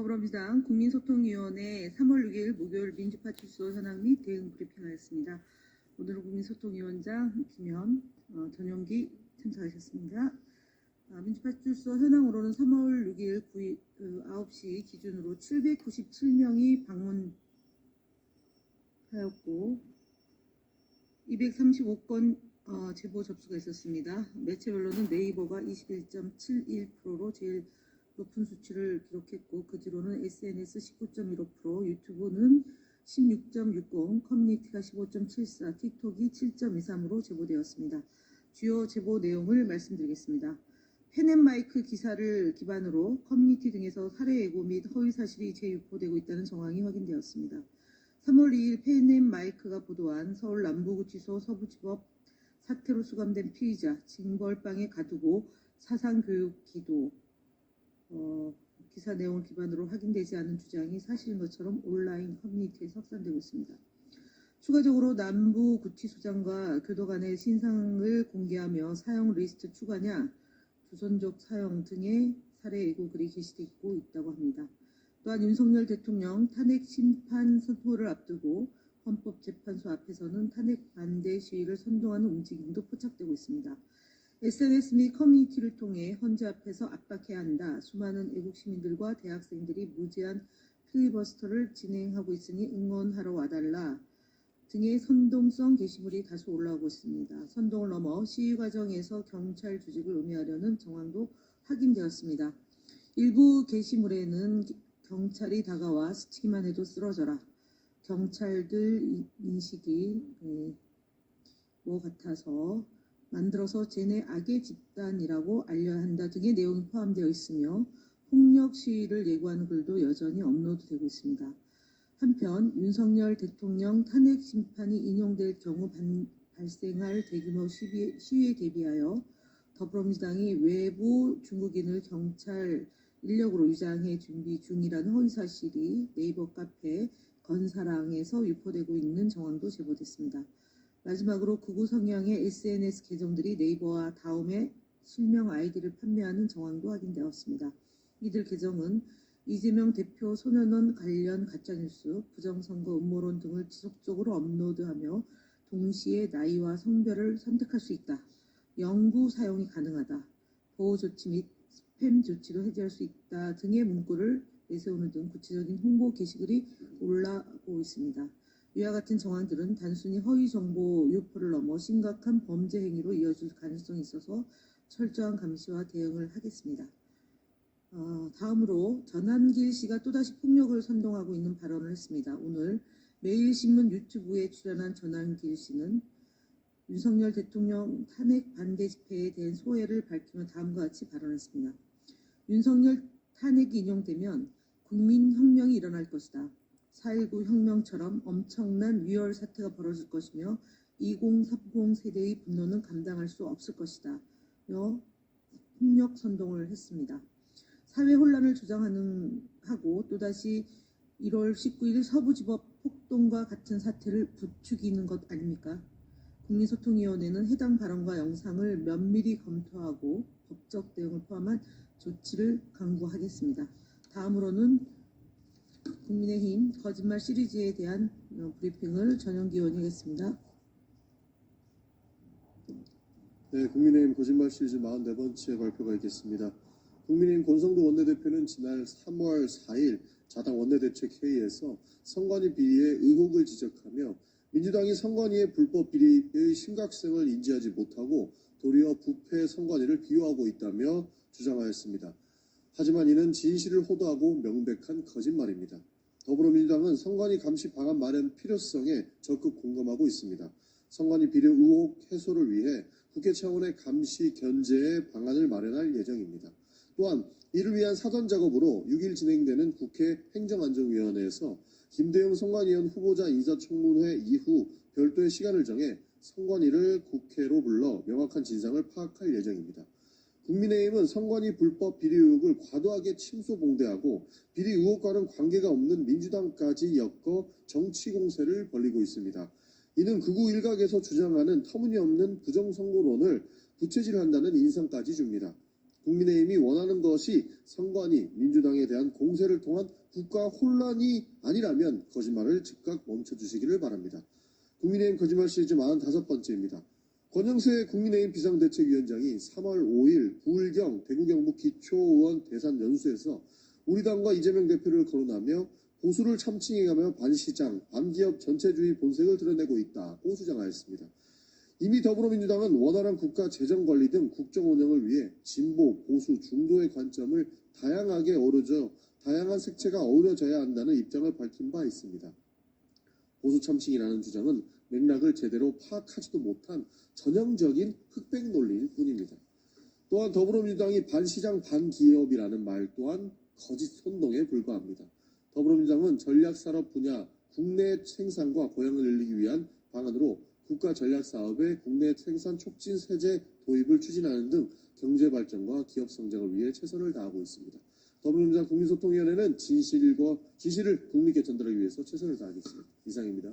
더불어민주당 국민소통위원회 3월 6일 목요일 민주파 출소 현황 및 대응 브리핑하였습니다. 오늘은 국민소통위원장 김현, 어, 전용기 참석하셨습니다. 아, 민주파 출소 현황으로는 3월 6일 9, 9시 기준으로 797명이 방문하였고 235건 어, 제보 접수가 있었습니다. 매체별로는 네이버가 21.71%로 제일 높은 수치를 기록했고 그 뒤로는 SNS 19.15%, 유튜브는 16.60, 커뮤니티가 15.74, 틱톡이 7.23으로 제보되었습니다. 주요 제보 내용을 말씀드리겠습니다. 펜앤마이크 기사를 기반으로 커뮤니티 등에서 살해 예고 및 허위 사실이 재유포되고 있다는 정황이 확인되었습니다. 3월 2일 펜앤마이크가 보도한 서울 남부구치소 서부지법 사태로 수감된 피의자 징벌방에 가두고 사상교육 기도 어, 기사 내용을 기반으로 확인되지 않은 주장이 사실인 것처럼 온라인 커뮤니티에 확산되고 있습니다. 추가적으로 남부 구치소장과 교도관의 신상을 공개하며 사용 리스트 추가냐, 조선족 사용 등의 사례 예고글이 게시되고 있다고 합니다. 또한 윤석열 대통령 탄핵 심판 선포를 앞두고 헌법재판소 앞에서는 탄핵 반대 시위를 선동하는 움직임도 포착되고 있습니다. SNS 및 커뮤니티를 통해 헌재 앞에서 압박해야 한다. 수많은 애국 시민들과 대학생들이 무제한 필리버스터를 진행하고 있으니 응원하러 와달라. 등의 선동성 게시물이 다수 올라오고 있습니다. 선동을 넘어 시위 과정에서 경찰 조직을 의미하려는 정황도 확인되었습니다. 일부 게시물에는 경찰이 다가와 스치기만 해도 쓰러져라. 경찰들 인식이 예, 뭐 같아서 만들어서 쟤네 악의 집단이라고 알려야 한다 등의 내용이 포함되어 있으며 폭력 시위를 예고하는 글도 여전히 업로드되고 있습니다. 한편 윤석열 대통령 탄핵 심판이 인용될 경우 반- 발생할 대규모 시위, 시위에 대비하여 더불어민주당이 외부 중국인을 경찰 인력으로 위장해 준비 중이라는 허위 사실이 네이버 카페 건사랑에서 유포되고 있는 정황도 제보됐습니다. 마지막으로 극우 성향의 SNS 계정들이 네이버와 다음에 실명 아이디를 판매하는 정황도 확인되었습니다. 이들 계정은 이재명 대표 소년원 관련 가짜뉴스, 부정선거 음모론 등을 지속적으로 업로드하며 동시에 나이와 성별을 선택할 수 있다. 영구 사용이 가능하다. 보호 조치 및 스팸 조치도 해제할 수 있다 등의 문구를 내세우는 등 구체적인 홍보 게시글이 올라오고 있습니다. 이와 같은 정황들은 단순히 허위 정보 유포를 넘어 심각한 범죄 행위로 이어질 가능성이 있어서 철저한 감시와 대응을 하겠습니다. 어, 다음으로 전한길 씨가 또다시 폭력을 선동하고 있는 발언을 했습니다. 오늘 매일신문 유튜브에 출연한 전한길 씨는 윤석열 대통령 탄핵 반대 집회에 대한 소회를 밝히며 다음과 같이 발언했습니다. 윤석열 탄핵이 인용되면 국민혁명이 일어날 것이다. 4.19 혁명처럼 엄청난 위월 사태가 벌어질 것이며 2030 세대의 분노는 감당할 수 없을 것이다. 며 폭력 선동을 했습니다. 사회 혼란을 조장하는 하고 또다시 1월 19일 서부지법 폭동과 같은 사태를 부추기는 것 아닙니까? 국민소통위원회는 해당 발언과 영상을 면밀히 검토하고 법적 대응을 포함한 조치를 강구하겠습니다. 다음으로는 국민의힘 거짓말 시리즈에 대한 어, 브리핑을 전영기 의원이 하겠습니다. 네, 국민의힘 거짓말 시리즈 44번째 발표가 있겠습니다. 국민의힘 권성도 원내대표는 지난 3월 4일 자당 원내대책회의에서 선관위 비리의 의혹을 지적하며 민주당이 선관위의 불법 비리의 심각성을 인지하지 못하고 도리어 부패 선관위를 비호하고 있다며 주장하였습니다. 하지만 이는 진실을 호도하고 명백한 거짓말입니다. 더불어민주당은 선관위 감시 방안 마련 필요성에 적극 공감하고 있습니다. 선관위 비리 의혹 해소를 위해 국회 차원의 감시 견제의 방안을 마련할 예정입니다. 또한 이를 위한 사전 작업으로 6일 진행되는 국회 행정안전위원회에서 김대영 선관위원 후보자 인사 청문회 이후 별도의 시간을 정해 선관위를 국회로 불러 명확한 진상을 파악할 예정입니다. 국민의힘은 선관위 불법 비리 의혹을 과도하게 침소봉대하고 비리 의혹과는 관계가 없는 민주당까지 엮어 정치 공세를 벌이고 있습니다. 이는 극우 일각에서 주장하는 터무니없는 부정선거론을 부채질한다는 인상까지 줍니다. 국민의힘이 원하는 것이 선관위 민주당에 대한 공세를 통한 국가 혼란이 아니라면 거짓말을 즉각 멈춰주시기를 바랍니다. 국민의힘 거짓말 시리즈 45번째입니다. 권영세 국민의힘 비상대책위원장이 3월 5일 부울경 대구 경북 기초의원 대산 연수에서 우리 당과 이재명 대표를 거론하며 보수를 참칭해가며 반시장, 반기업 전체주의 본색을 드러내고 있다고 주장하였습니다. 이미 더불어민주당은 원활한 국가 재정 관리 등 국정 운영을 위해 진보, 보수, 중도의 관점을 다양하게 어우러져 다양한 색채가 어우러져야 한다는 입장을 밝힌 바 있습니다. 보수 참칭이라는 주장은 맥락을 제대로 파악하지도 못한 전형적인 흑백 논리일 뿐입니다. 또한 더불어민주당이 반시장 반기업이라는 말 또한 거짓 선동에 불과합니다. 더불어민주당은 전략산업 분야 국내 생산과 고향을 늘리기 위한 방안으로 국가 전략 사업의 국내 생산 촉진 세제 도입을 추진하는 등 경제 발전과 기업 성장을 위해 최선을 다하고 있습니다. 더불어민주당 국민소통위원회는 진실과 진실을 국민께 전달하기 위해서 최선을 다하겠습니다. 이상입니다.